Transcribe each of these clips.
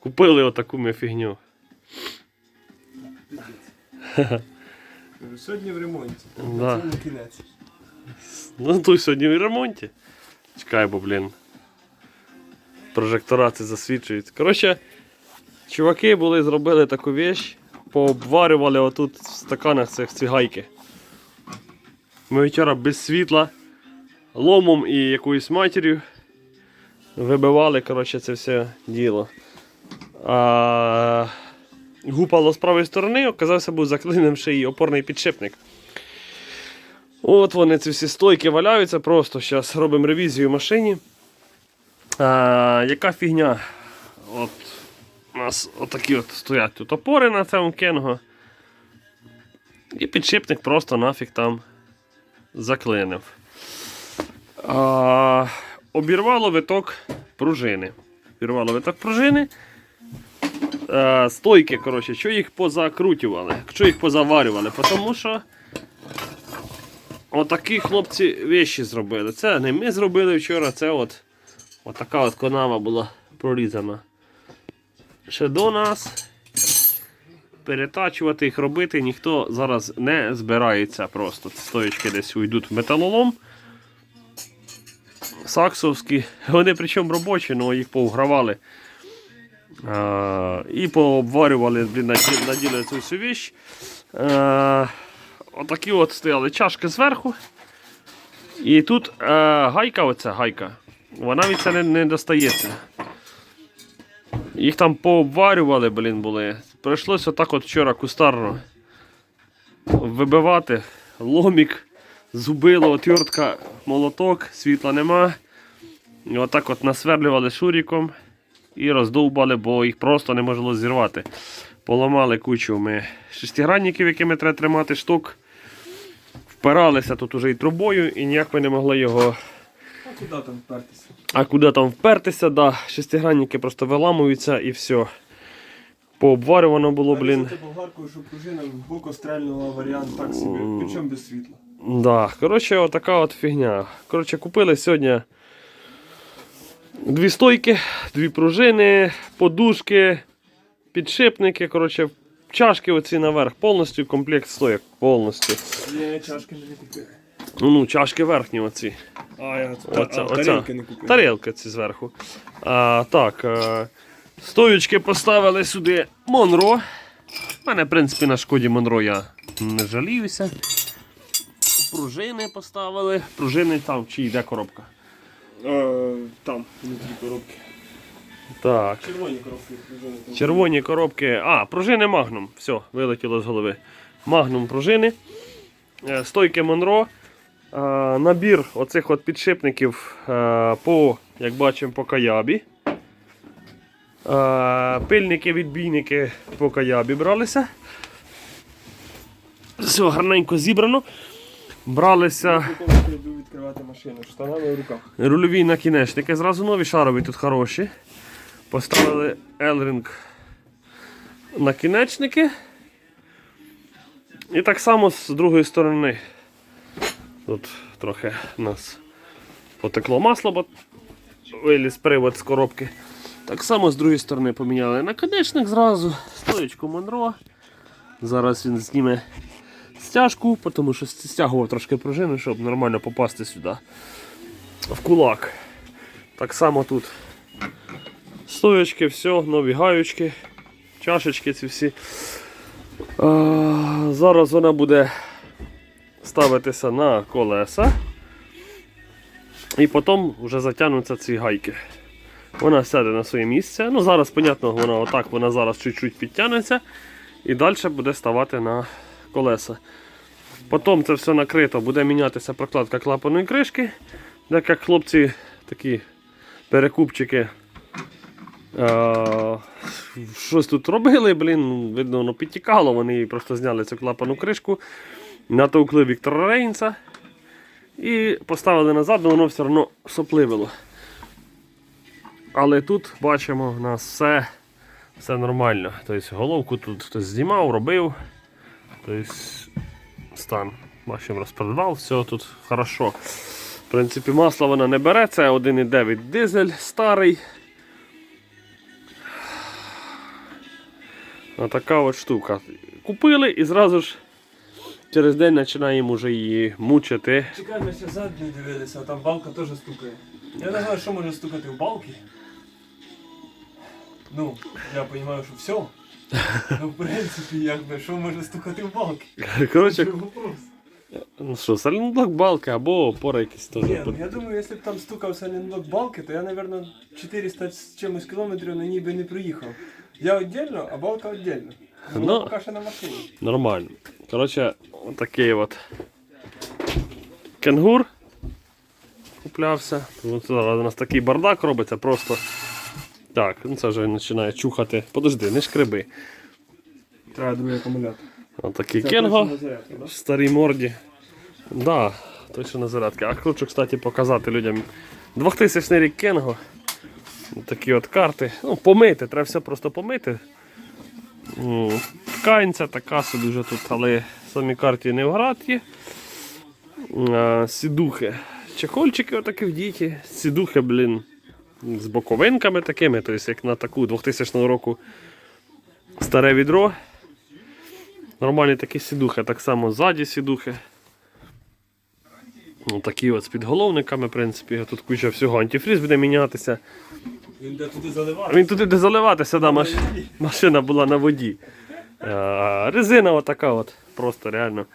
Купили отаку ми фігню. Сьогодні в ремонті. Да. Це не кінець. Ну тут сьогодні в ремонті. Чекай, бо, блін. Прожектора це засвічують. Коротше, чуваки були, зробили таку віч, пообварювали отут в стаканах цих ці гайки. Ми вчора без світла, ломом і якоюсь матір'ю вибивали коротше, це все діло. А, гупало з правої сторони, оказався був заклинем ще й опорний підшипник. От вони ці всі стойки валяються просто. Зараз робимо ревізію машині. А, яка фігня? От у нас отакі от стоять тут опори на цьому кенго. І підшипник просто нафіг там заклинив. А, обірвало виток пружини. Обірвало виток пружини. А, стойки, коротше, що їх позакрутювали, що їх позаварювали, тому що. Отакі хлопці вещі зробили. Це не ми зробили вчора, це от отака от канава була прорізана. Ще до нас. Перетачувати їх робити ніхто зараз не збирається просто. Стоїчки десь уйдуть металолом. Саксовські. Вони причому робочі, але їх повгравали. А, і пообварювали, блін, наді- наділи цю всю віч. А, Отакі от стояли чашки зверху. І тут е, гайка, оця гайка, вона від це не, не достається. Їх там пообварювали, блін, були. Прийшлося отак от вчора кустарно вибивати. Ломік, зубило, отвертка, молоток, світла нема. І отак от насверлювали шуріком і роздовбали, бо їх просто не можна зірвати. Поламали кучу ми шестигранників, якими треба тримати штук. Впиралися тут уже і трубою, і ніяк ми не могли його. А куди там впертися? А куди там впертися, да. шестигранники просто виламуються і все. Пообварювано було, блін. Болгаркою, щоб пружина боко стрельнула варіант так собі. Причому без світла. Да. Коротше, отака от фігня. Коротше, купили сьогодні дві стойки, дві пружини, подушки, підшипники, коротше, чашки оці наверх, повністю комплект стоїк, повністю. Я чашки не купив. Ну, ну, чашки верхні оці. А, я Оця, а, оця. тарілки не купив. Тарілки ці зверху. А, так, е, стоючки поставили сюди Монро. У мене, в принципі, на шкоді Монро я не жаліюся. Пружини поставили. Пружини там, чи йде коробка. Е, там, внутрі коробки. Так. Червоні коробки. пружини. Червоні коробки. А, пружини Магнум. Все, вилетіло з голови. Магнум пружини. Е, Стойки Монро. Е, Набір оцих от підшипників по, як бачимо, по каябі. Е, Пильники, відбійники по каябі бралися. Все гарненько зібрано. Бралися я йду відкривати машину, штанами в руках. рульові накінечники. Зразу нові шарові тут хороші. Поставили Elring накінечники. І так само з другої сторони. Тут трохи нас потекло масло, бо виліз привод з коробки. Так само з другої сторони поміняли наконечник зразу, стоєчку Монро. Зараз він зніме стяжку, тому що стягував трошки пружину, щоб нормально попасти сюди в кулак. Так само тут стоячки, все, нові гаючки, чашечки ці всі. А, зараз вона буде ставитися на колеса. І потім вже затягнуться ці гайки. Вона сяде на своє місце. Ну, зараз, понятно, вона отак, вона зараз чуть-чуть підтягнеться і далі буде ставати на колеса. Потім це все накрито, буде мінятися прокладка клапаної кришки. Так як хлопці такі перекупчики е, щось тут робили, блін, видно, воно підтікало, вони просто зняли цю клапану кришку, натовкли Віктора Рейнса і поставили назад, але воно все одно сопливило. Але тут бачимо, у нас все, все нормально. Тобто головку тут хтось знімав, робив. Тобто стан. Бачимо, розпродавав, все тут хорошо. В принципі, масло вона не бере, це 1,9 дизель старий. Отака от штука. Купили і зразу ж через день починаємо вже її мучити. Чекай, ще зад не дивилися, а там балка теж стукає. Я не знаю, що може стукати в балки. Ну, я розумію, що все. Ну, в принципі, якби, що може стукати в балки? Коротше, вопрос. ну що, сайлентблок балки або опора якісь теж. Ні, ну я думаю, якщо б там стукав сайлентблок балки, то я, мабуть, 400 з чимось кілометрів на ній би не проїхав. Я віддільно, а балка віддільно. Вона Ну. поки що на машині. Нормально. Коротше, отакий от кенгур куплявся. От зараз у нас такий бардак робиться, просто. Так, ну це вже починає чухати. Подожди, не шкреби. Треба другий акумулятор. Отакий кенго в старій морді. Да, точно на зарядки. А хочу, кстати, показати людям 2000 рік кенго. Такі от карти. Ну, помити, треба все просто помити. М, Тканця така собі вже тут, але самі карті не в град є. Сідухи. Чехольчики отакі в діті. Сідухи, блін, з боковинками такими, тобто як на таку 2000 року старе відро. Нормальні такі сідухи, так само ззаді сідухи. Ну, такі от з підголовниками, в принципі, тут куча всього. Антифріз буде мінятися. Він де туди заливав. Він туди де заливатися, да, маш... машина була на воді. А, резина отака от, просто реально.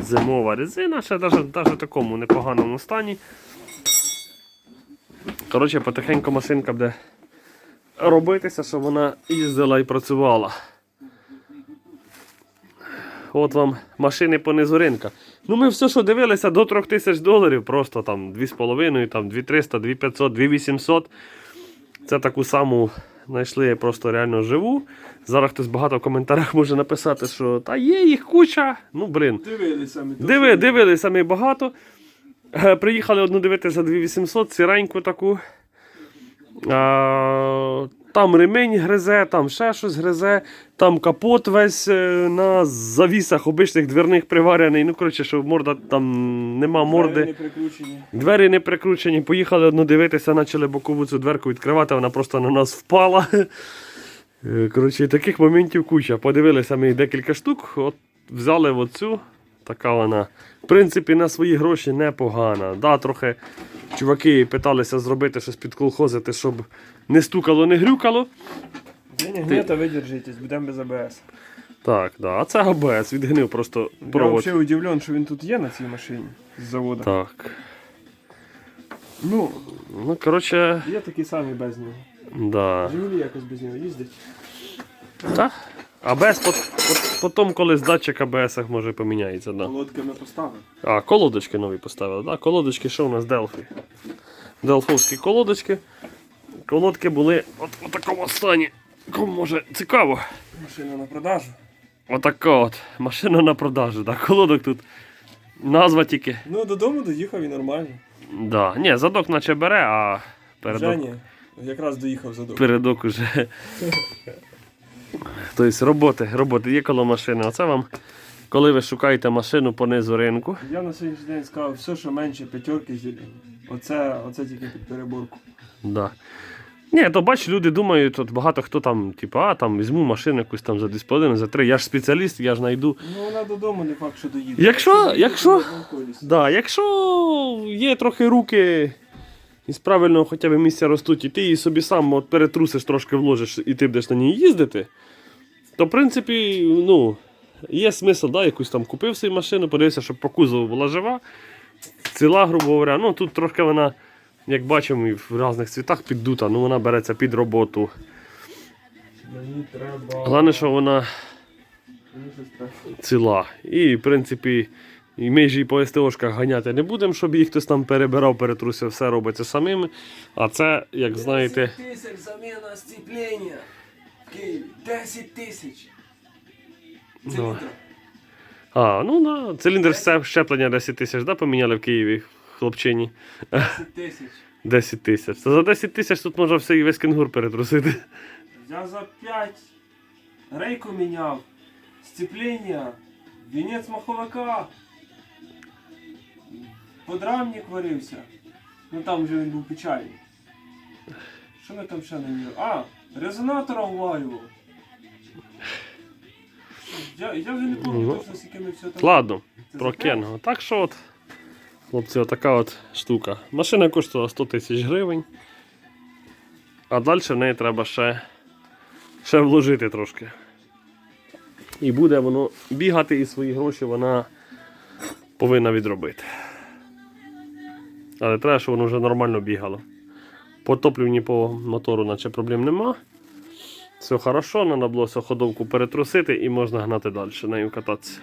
Зимова резина, ще навіть в такому непоганому стані. Коротше, потихеньку машинка буде робитися, щоб вона їздила і працювала. От вам машини по низу ринка. Ну ми все, що дивилися, до 3000 доларів, просто там 2,5, там 2300, 2500, 2800. Це таку саму знайшли просто реально живу. Зараз хтось багато в коментарях може написати, що та є їх куча. Ну, блин. Дивилися ми. Диви, дивилися ми багато. Е, Приїхали одну дивитися за 2800, сіреньку таку. А, там ремень гризе, там ще щось гризе, там капот весь е, на завісах обичних дверних приварений. Ну, коротше, що морда там нема морди. Не прикручені. Двері не прикручені, поїхали одну дивитися, почали бокову цю дверку відкривати, вона просто на нас впала. Е, Коротше, таких моментів куча. Подивилися ми декілька штук, от взяли оцю, така вона. В принципі, на свої гроші непогана. Да, трохи чуваки питалися зробити щось підколхозити, щоб не стукало, не грюкало. Ні, ні, та видержитесь, будемо без АБС. Так, да. а це АБС, відгнив просто Я провод. взагалі удивлен, що він тут є на цій машині з заводу. Так. Ну, Ну, коротше, є такі самі без нього. да. Жигулі якось без нього їздять. Так. АБС пот- пот- потім, коли з датчик АБС може поміняється. Да. Колодки ми поставили. А, колодочки нові поставили. Да? Колодочки, що у нас Делфі? Делфовські колодочки. Колодки були от у такому стані. Кому може цікаво. Машина на продажу. Отака от. Машина на продажу. Да? Колодок тут. Назва тільки. Ну, додому доїхав і нормально. Да. Ні, задок наче бере, а передок, Вже ні. Якраз доїхав задовго. передок уже. Тобто роботи, роботи є коло машини. Оце вам, коли ви шукаєте машину по низу ринку. Я на сьогоднішній день сказав, все, що менше п'ятерки, оце, оце тільки під переборку. Да. Ні, то бач, люди думають, от багато хто там, типу, а там візьму машину якусь там за 2,5, за 3. Я ж спеціаліст, я ж знайду. Ну вона додому не факт, що доїде. Якщо- якщо-. Да, якщо є трохи руки і з правильного хоча б місця ростуть, і ти її собі сам от перетрусиш, трошки вложиш, і ти будеш на ній їздити, то в принципі, ну, є смисл, да, якусь там купив собі машину, подивився, щоб по кузову була жива, ціла, грубо говоря. Ну тут трошки вона, як бачимо, і в різних цвітах піддута, ну вона береться під роботу. Головне, що вона ціла. І, в принципі, і ми ж її по СТОшках ганяти не будемо, щоб їх хтось там перебирав, перетрусив, все робиться самим. А це, як знаєте, 10 тисяч заміна сцеплення в Києві. 10 тисяч. Ну. а, ну да, циліндр щеплення 10 тисяч, да, поміняли в Києві хлопчині. 10 тисяч. 10 тисяч. За 10 тисяч тут можна все і весь кенгур перетрусити. Я за 5 рейку міняв, сцеплення, вінець маховика, подрамник варився. Ну там вже він був печальний. Що ми там ще на ній? А, резонатора ввалював. Я, я вже не пам'ятаю Ну, точно, скільки ми все там. Ладно, Це про? Кенго. Так що от, хлопці, отака от штука. Машина коштувала 100 тисяч гривень. А далі в неї треба ще, ще вложити трошки. І буде воно бігати, і свої гроші вона повинна відробити. Але треба, щоб воно вже нормально бігало. По топлівні по мотору, наче проблем нема. Все хорошо, треба було ходовку перетрусити і можна гнати далі, нею кататися.